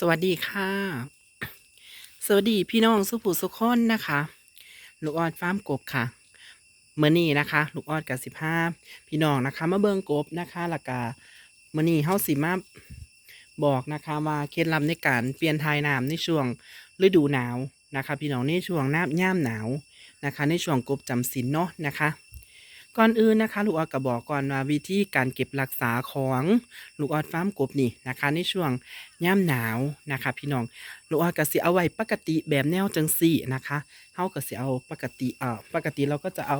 สวัสดีค่ะ สวัสดีพี่น้องสุภูสุคนนะคะ ลูกออดฟาร์มกบค่ะเมื่อนี้นะคะ ลูกออดกับสิบห้าพี่น้องนะคะมาเบิ่งกบนะคะแล้วก็เมื่อนี้เฮาสิมาบอกนะคะว่าเคล็ดลับในการเปลี่ยนทายน้ำในช่วงฤดูหนาวนะคะ พี่น้องในช่วงน้ำย่ามหนาวนะคะ ในช่วงกบจำศีลเนาะนะคะ ก่อนอื่นนะคะ ลูกออดก็บอกก่อนว่าวิธีการเก็บรักษาของลูกออดฟาร์มกบนี่นะคะ ในช่วงย่ามหนาวนะคะ พี่น้องลูกออดก็สิเอาไว้ปกติแบบแนวจังสี่นะคะเฮาก็สิเอาปกติเอ่อปกติเราก็จะเอา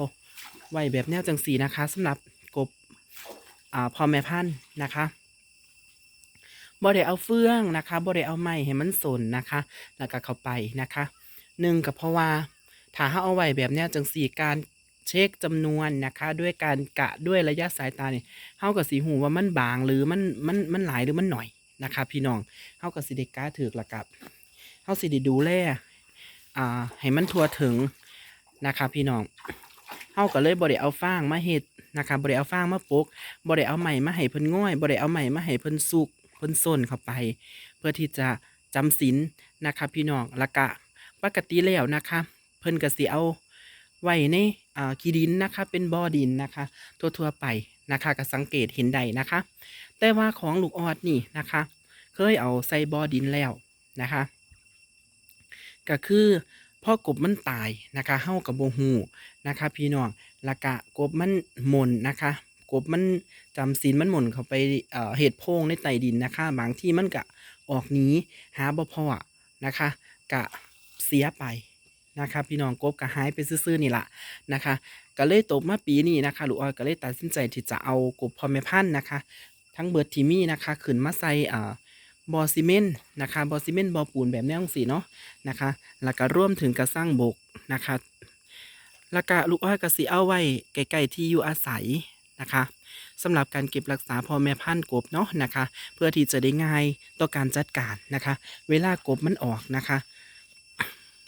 ไว้แบบแนวจังสี่นะคะสำหรับกบอ่าพ่อแม่พันธุ์นะคะบ่ได้เอาเฟืองนะคะบ่ได้เอาไม้ให้มันสนนะคะ แล้วก็เข้าไปนะคะหนึ่งก็เพราะว่าถ้าเฮาเอาไว้แบบแนวจังสี่การ เช็คจำนวนนะคะ ด้วยการกะด้วยระยะสายตาเนี่ยเฮาก็สิหูว่ามันบางหรือมันมันมันหลายหรือมันหน่อยนะคะ พี่น้องเฮาก็สิได้กล้าถือละกับเฮาสิได้ดูแลอ่าให้มันทั่วถึงนะคะพี่น้องเฮาก็เลยบ่ได้เอาฟางมาเฮ็ดนะคะบ่ได้เอาฟางมาปกบ่ได้เอาไม้มาให้เพิ่นง่อยบ่ได้เอาไม้มาให้เพิ่นสุกเพิ่นส้นเข้าไป เพื่อที่จะจำศีลนะคะพี่น้องล้วก็ปกติแล้วนะคะ เพิ่นก็สิเอา ไว้ในอ่าขี้ดินนะคะ เป็นบ่อดินนะคะ ทั่วๆไปนะคะก็สังเกตเห็นได้นะคะ แต่ว่าของลูกออดนี่นะคะ เคยเอาใส่บ่อดินแล้วนะคะ ก็คือพ่อกบมันตายนะคะเฮากับโบหูนะคะ พี่น้องละกะกบมันหม่นนะคะกบมันจำศีลมันหม่นเข้าไปเอ่อเห็ดโพงในใต้ดินนะคะ บางที่มันกะออกหนีหาบ่พอนะคะ กะเสียไป นะคะพี่น้องกบกะหายไปซื่อๆนี่แหละนะคะ ก็เลยตกมาปีนี้นะคะลูกออยก็เลยตัดสินใจที่จะเอากบพอแม่พันธุ์นะคะ ทั้งเบิร์ดทีมี่นะคะขึ้นมาใส่อ่าบอซีเมนต์นะคะบอซีเมนต์บอปูนแบบแนวสีเนาะนะคะแล้วก็ร่วมถึงกระสร้างบกนะคะแล้วก็ลูกอ้อยกระสีเอาไว้ใกล้ๆที่อยู่อาศัยนะคะสำหรับการเก็บรักษาพ่อแม่พันธุ์กบเนาะนะคะ เพื่อที่จะได้ง่ายต่อการจัดการนะคะ เวลากบมันออกนะคะ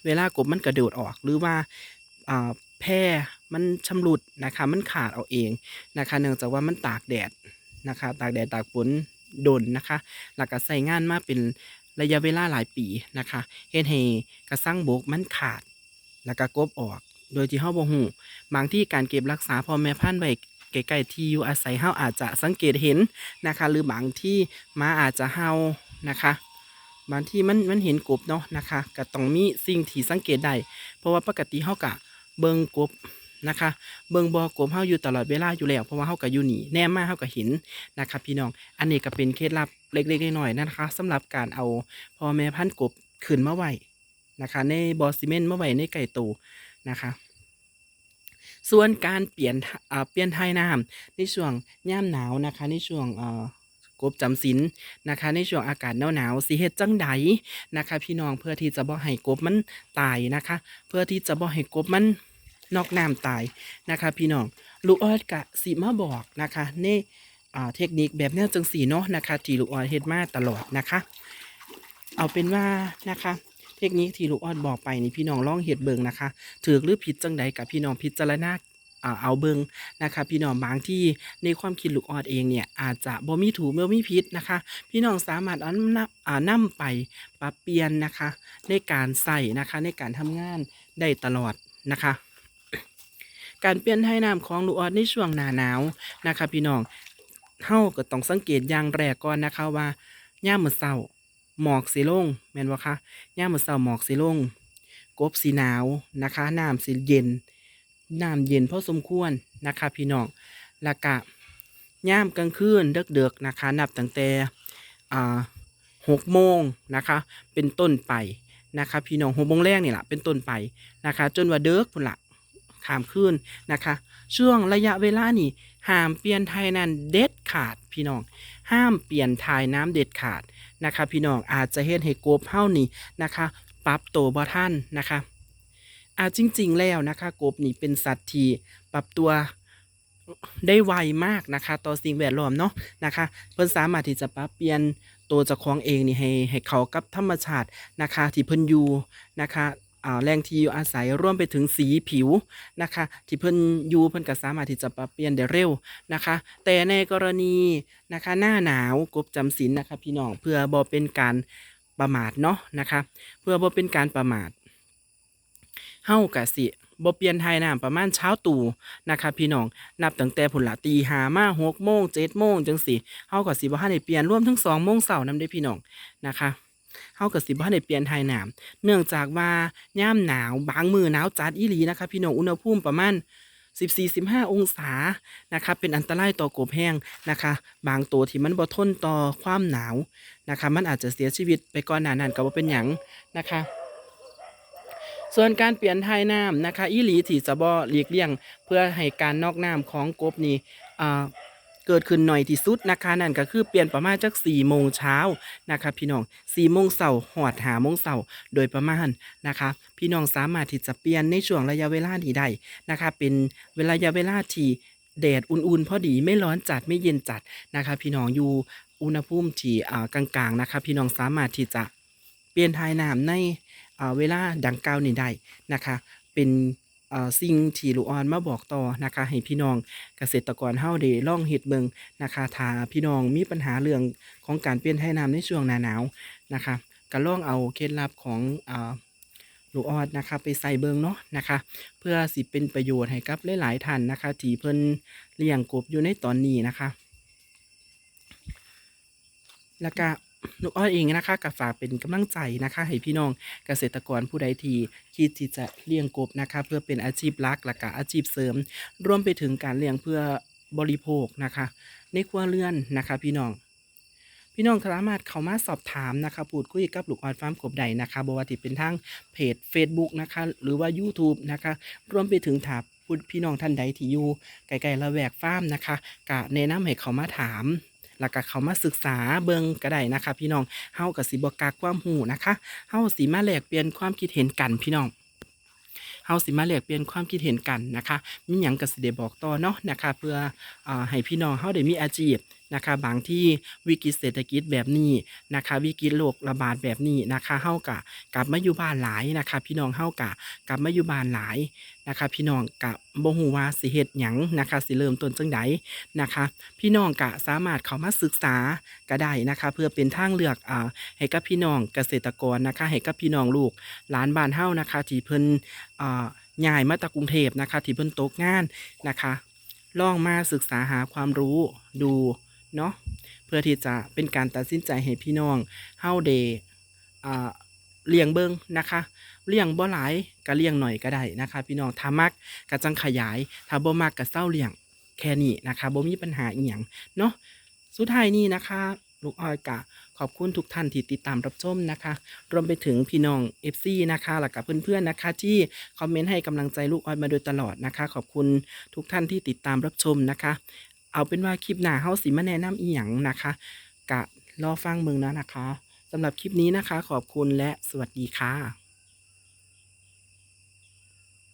เวลากบมันกระโดดออกหรือว่าแพร่มันชำรุดนะคะมันขาดเอาเองนะคะเนื่องจากว่ามันตากแดดนะคะตากแดดตากฝนโดนนะคะหลักก็ใส่งานมาเป็นระยะเวลาหลายปีนะคะเฮ็ดให้กระสังบกมันขาด แล้วก็กบออก โดยที่เฮาบ่ฮู้บางที่การเก็บรักษาพ่อแม่พันธุ์ไว้ใกล้ๆที่อยู่อาศัยเฮาอาจจะสังเกตเห็นนะคะ หรือบางที่มาอาจจะเฮานะคะ บางที่มันมันเห็นกบเนาะนะคะก็ต้องมีสิ่งที่สังเกตได้เพราะว่าปกติเฮากะเบิ่งกบนะคะเบิ่งบอกบเฮาอยู่ตลอดเวลาอยู่แล้วเพราะว่าเฮาก็อยู่นี่แนมมาเฮาก็เห็นนะคะพี่น้องอันนี้ก็เป็นเคล็ดลับเล็กๆน้อยๆนะคะสำหรับการเอาพ่อแม่พันธุ์กบขึ้นมาไว้นะคะในบอซีเมนต์มาไว้ในไก่โตนะคะส่วนการเปลี่ยนอ่าเปลี่ยนทายน้ำในช่วงย่ามหนาวนะคะในช่วงเอ่อ กบจำศีลนะคะ ในช่วงอากาศหนาวๆสิเฮ็ดจังใดนะคะ พี่น้องเพื่อที่จะบ่ให้กบมันตายนะคะ เพื่อที่จะบ่ให้กบมันนอกน้ำตายนะคะ พี่น้องลูกออดกะสิมาบอกนะคะในอ่เทคนิคแบบแนวจังสีเนาะนะคะที่ลูกออดเฮ็ดมาตลอดนะคะ เอาเป็นว่านะคะเทคนิคที่ลูกออดบอกไปนี่พี่น้องลองเฮ็ดเบิงนะคะ ถือหรือผิดจังใดกับพี่น้องพิจารณา เอาเบิงนะคะพี่น้องบางที่ในความคิดลูกออดเองเนี่ยอาจจะบ่มีถูกบ่มีผิดนะคะ พี่น้องสามารถเอานำอ่านำไปปรับเปลี่ยนนะคะ ในการใส่นะคะในการทำงานได้ตลอดนะคะการเปลี่ยนไทยน้ำของลูกออดในช่วงหน้าหนาวนะคะ พี่น้องเฮาก็ต้องสังเกตอย่างแรกก่อนนะคะว่าย่ามมือเช้าหมอกสิลงแม่นบ่คะย่ามมือเช้าหมอกสิลง กบสิหนาวนะคะน้ำสิเย็น น้ำเย็นพอสมควรนะคะพี่น้องแล้วก็ย่ามกลางคืนเดึกๆนะคะ นับตั้งแต่หกโมงนะคะ เป็นต้นไปนะคะพี่น้องหกโมงแรกนี่แหละเป็นต้นไปนะคะ จนว่าเดึกพุ่นละขามคืนนะคะ ช่วงระยะเวลานี่ห้ามเปลี่ยนไทยนั้นเด็ดขาดพี่น้อง ห้ามเปลี่ยนทายน้ำเด็ดขาดนะคะ พี่น้องอาจจะเฮ็ดให้กบเฮานี่นะคะ ปรับโตบ่ทันนะคะ อาจริง ๆ แล้วนะคะ กบนี่เป็นสัตว์ที่ปรับตัวได้ไวมากนะคะ ต่อสิ่งแวดล้อมเนาะนะคะ เพิ่นสามารถที่จะปรับเปลี่ยนตัวเจ้าของเองนี่ให้ให้เขากับธรรมชาตินะคะ ที่เพิ่นอยู่นะคะอ่าแหล่งที่อยู่อาศัยร่วมไปถึงสีผิวนะคะ ที่เพิ่นอยู่เพิ่นก็สามารถที่จะปรับเปลี่ยนได้เร็วนะคะ แต่ในกรณีนะคะ หน้าหนาวกบจำศีลนะคะ พี่น้องเพื่อบ่เป็นการประมาทเนาะนะคะ เพื่อบ่เป็นการประมาท เฮากะสิบ่เปลี่ยนไทยน้ำประมาณเช้าตู่นะคะพี่น้องนับตั้งแต่พุ่นละตีหามาหกโมงเจ็ดโมงจังสิเฮาก็สิบ่ทันได้เปลี่ยนรวมทั้งสองโมงเช้านำเด้พี่น้องนะคะเฮาก็สิบ่ทันได้เปลี่ยนไทยน้ำเนื่องจากว่ายามหนาวบางมื้อหนาวจัดอีหลีนะคะพี่น้องอุณหภูมิประมาณ14-15 องศานะคะเป็นอันตรายต่อกบแห้งนะคะ บางตัวที่มันบ่ทนต่อความหนาวนะคะ มันอาจจะเสียชีวิตไปก่อนหน้านั้นก็บ่เป็นหยังนะคะ ส่วนการเปลี่ยนทายน้ำนะคะอีหลีที่จะบ่หลีกเลี่ยง เพื่อให้การนอกน้ำของกบนี่อ่าเกิดขึ้นหน่อยที่สุดนะคะนั่นก็คือเปลี่ยนประมาณจัก4โมงเช้านะคะพี่น้อง4โมงเช้าหอดหาโมงเช้าโดยประมาณนะคะ พี่น้องสามารถที่จะเปลี่ยนในช่วงระยะเวลานี้ได้นะคะ เป็นเวลาระยะเวลาที่แดดอุ่นๆพอดีไม่ร้อนจัดไม่เย็นจัดนะคะ พี่น้องอยู่อุณหภูมิที่กลางๆนะคะ พี่น้องสามารถที่จะเปลี่ยนทายน้ำใน เวลาดังกล่าวนี้ได้นะคะ เป็นสิ่งที่ลูกออนมาบอกต่อนะคะให้พี่น้องเกษตรกรเฮาได้ลองเฮ็ดเบิงนะคะถ้าพี่น้องมีปัญหาเรื่องของการเปลี่ยนไถน้ำในช่วงหน้าหนาวนะคะก็ล่องเอาเคล็ดลับของลูกออดนะคะไปใส่เบิงเนาะนะคะ เพื่อสิเป็นประโยชน์ให้กับหลายๆท่านนะคะที่เพิ่นเลี้ยงกบอยู่ในตอนนี้นะคะแล้วก็ ลูกอ้อยเองนะคะก็ฝากเป็นกำลังใจนะคะให้พี่น้องเกษตรกรผู้ใดที่คิดที่จะเลี้ยงกบนะคะเพื่อเป็นอาชีพหลักและก็อาชีพเสริม รวมไปถึงการเลี้ยงเพื่อบริโภคนะคะ ในครัวเรือนนะคะ พี่น้อง พี่น้องสามารถเข้ามาสอบถามนะคะพูดคุยกับลูกออดฟาร์มกบใดนะคะบว่าที่เป็นทางเพจ Facebook นะคะ หรือว่า YouTube นะคะ รวมไปถึงถามพูดพี่น้องท่านใดที่อยู่ไกลๆละแวกฟาร์มนะคะก็แนะนำให้เขามาถาม แล้วก็เขามาศึกษาเบิงก็ได้นะคะ พี่น้องเฮากับสิบกักความหูนะคะเฮาสีมาแลกเปลี่ยนความคิดเห็นกันพี่น้องเฮาสิมาแลกเปลี่ยนความคิดเห็นกันนะคะมีหยังก็สิได้บอกต่อเนาะนะคะ เพื่ออให้พี่น้องเฮาได้มีอาชีพ นะคะบางที่วิกฤตเศรษฐกิจแบบนี้นะคะ วิกฤตโรคระบาดแบบนี้นะคะเฮากะกลับมาอยู่บ้านหลายนะคะ พี่น้องเฮากะกลับมาอยู่บ้านหลายนะคะ พี่น้องกะบ่ฮู้ว่าสิเฮ็ดหยังนะคะ สิเริ่มต้นจังใดนะคะ พี่น้องกะสามารถเข้ามาศึกษาก็ได้นะคะ เพื่อเป็นทางเลือกอ่าให้กับพี่น้องเกษตรกรนะคะให้กับพี่น้องลูกหลานบ้านเฮานะคะที่เพิ่นอ่าย้ายมาจากกรุงเทพนะคะ ที่เพิ่นตกงานนะคะลองมาศึกษาหาความรู้ดู เนาะเพื่อที่จะเป็นการตัดสินใจให้พี่น้องเฮาเดเลี้ยงเบิงนะคะเลี้ยงบ่หลายก็เลี้ยงหน่อยก็ได้นะคะ พี่น้องถ้ามักก็จังขยาย ถ้าบ่มักก็เศร้าเลี้ยงแค่นี้นะคะบ่มีปัญหาอีหยังเนาะสุดท้ายนี้นะคะ ลูกอ้อยกะขอบคุณทุกท่านที่ติดตามรับชมนะคะ รวมไปถึงพี่น้อง FC นะคะแล้วก็เพื่อนๆนะคะ ที่คอมเมนต์ให้กำลังใจลูกอ้อยมาโดยตลอดนะคะ ขอบคุณทุกท่านที่ติดตามรับชมนะคะ เอาเป็นว่าคลิปหน้าเฮาสิมาแนะนำอีหยังนะคะกะรอฟังเมืองนะนะคะสำหรับคลิปนี้นะคะ ขอบคุณและสวัสดีค่ะ